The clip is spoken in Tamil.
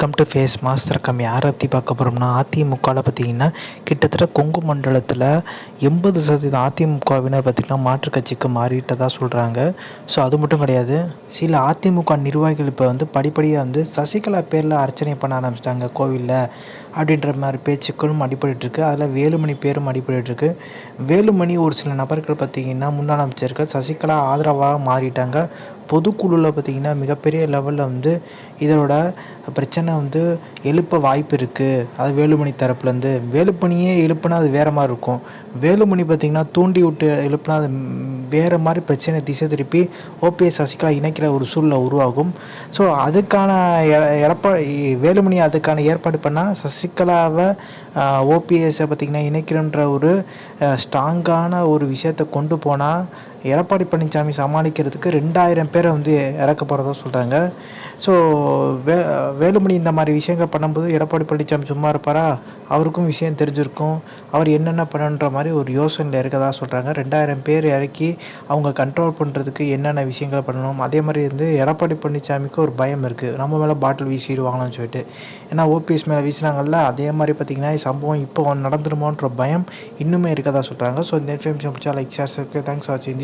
வெல்கம் டு ஃபேஸ் மாஸ் ரக்கம் யாரை பற்றி பார்க்க போகிறோம்னா அதிமுகவில் பார்த்தீங்கன்னா கிட்டத்தட்ட கொங்கு மண்டலத்தில் எண்பது சதவீதம் அதிமுகவினர் பார்த்திங்கன்னா மாற்றுக் கட்சிக்கு மாறிட்டதாக சொல்கிறாங்க ஸோ அது மட்டும் கிடையாது. சில அதிமுக நிர்வாகிகள் இப்போ வந்து படிப்படியாக வந்து சசிகலா பேரில் அர்ச்சனை பண்ண ஆரம்பிச்சிட்டாங்க கோவிலில். அப்படின்ற மாதிரி பேச்சுக்களும் அடிபட்டுருக்கு அதில் வேலுமணி பேரும் அடிபட்டுருக்கு வேலுமணி ஒரு சில நபர்கள் பார்த்திங்கன்னா முன்னாள் அமைச்சர்கள் சசிகலா ஆதரவாக மாறிட்டாங்க. பொதுக்குழுவில் பார்த்திங்கன்னா மிகப்பெரிய லெவலில் வந்து இதனோட பிரச்சனை வந்து எழுப்ப வாய்ப்பு இருக்குது அது வேலுமணி தரப்புலேருந்து வேலுமணியே எழுப்புனா அது வேறு மாதிரி இருக்கும். வேலுமணி பார்த்திங்கன்னா தூண்டி விட்டு எழுப்புனா அது வேறு மாதிரி பிரச்சனை திசை திருப்பி ஓபிஎஸ் சசிகலா இணைக்கிற ஒரு சூழ்நிலை உருவாகும். ஸோ அதுக்கான எ- வேலுமணி அதுக்கான ஏற்பாடு பண்ணால் சசிகலாவை ஓபிஎஸ்ஸை பார்த்திங்கன்னா இணைக்கிறன்ற ஒரு ஸ்ட்ராங்கான ஒரு விஷயத்தை கொண்டு போனால் எடப்பாடி பழனிசாமி சமாளிக்கிறதுக்கு ரெண்டாயிரம் பேரை வந்து இறக்க போகிறதா சொல்கிறாங்க ஸோ வே வேலுமணி இந்த மாதிரி விஷயங்கள் பண்ணும்போது எடப்பாடி பழனிசாமி சும்மா இருப்பாரா? அவருக்கும் விஷயம் தெரிஞ்சிருக்கும். அவர் என்னென்ன பண்ணுன்ற மாதிரி ஒரு யோசனையில் இருக்கதா சொல்கிறாங்க ரெண்டாயிரம் பேர் இறக்கி அவங்க கண்ட்ரோல் பண்ணுறதுக்கு என்னென்ன விஷயங்கள் பண்ணணும்? அதே மாதிரி வந்து எடப்பாடி பழனிசாமிக்கு ஒரு பயம் இருக்குது நம்ம மேலே பாட்டில் வீசிடுவாங்களான்னு சொல்லிட்டு. ஏன்னா ஓபிஎஸ் மேலே வீசினாங்கல்ல அதே மாதிரி பார்த்திங்கன்னா சம்பவம் இப்போ நடந்துருமோன்ற பயம் இன்னுமே இருக்கதா சொல்கிறாங்க ஸோ இந்த இன்ஃபர்மேஷன் பிடிச்சா லைக் ஷேர் தேங்க்ஸ் ஃபார் வாட்சிங்